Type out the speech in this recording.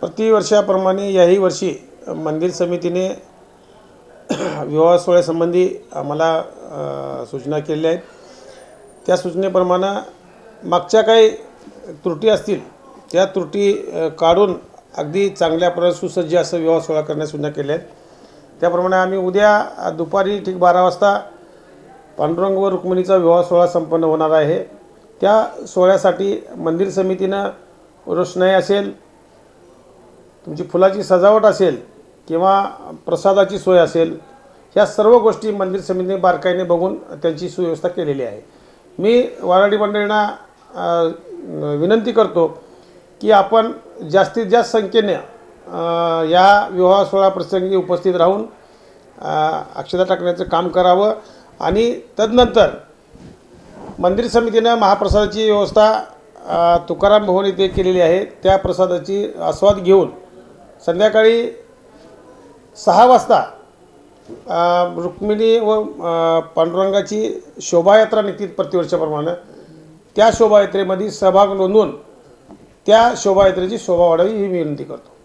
प्रतिवर्षाप्रमाणे याही वर्षी मंदिर समितीने विवाह सोहळ्यासंबंधी आम्हाला सूचना केलेल्या आहेत. त्या सूचनेप्रमाणे मागच्या काही त्रुटी असतील त्या त्रुटी काढून अगदी चांगल्या प्रकारे सुसज्ज असं विवाह सोहळा करण्यास सूचना केल्या आहेत. त्याप्रमाणे आम्ही उद्या दुपारी ठीक बारा वाजता पांडुरंग व रुक्मिणीचा विवाह सोहळा संपन्न होणार आहे. त्या सोहळ्यासाठी मंदिर समितीनं रोषणाई असेल तुमची फुलाची सजावट असेल किंवा प्रसादाची सोय असेल ह्या सर्व गोष्टी मंदिर समितीने बारकाईने बघून त्यांची सुव्यवस्था केलेली आहे. मी वाराडी मंडळींना विनंती करतो की आपण जास्तीत जास्त संख्येने या विवाह सोहळा प्रसंगी उपस्थित राहून अक्षता टाकण्याचं काम करावं आणि तदनंतर मंदिर समितीनं महाप्रसादाची व्यवस्था तुकाराम भवन इथे केलेली आहे. त्या प्रसादाची आस्वाद घेऊन संध्याकाळी सहा वाजता रुक्मिणी व पांडुरंगाची शोभायात्रा निघतील प्रतिवर्षाप्रमाणे. त्या शोभायात्रेमध्ये सहभाग नोंदवून त्या शोभायात्रेची शोभा वाढावी ही विनंती करतो.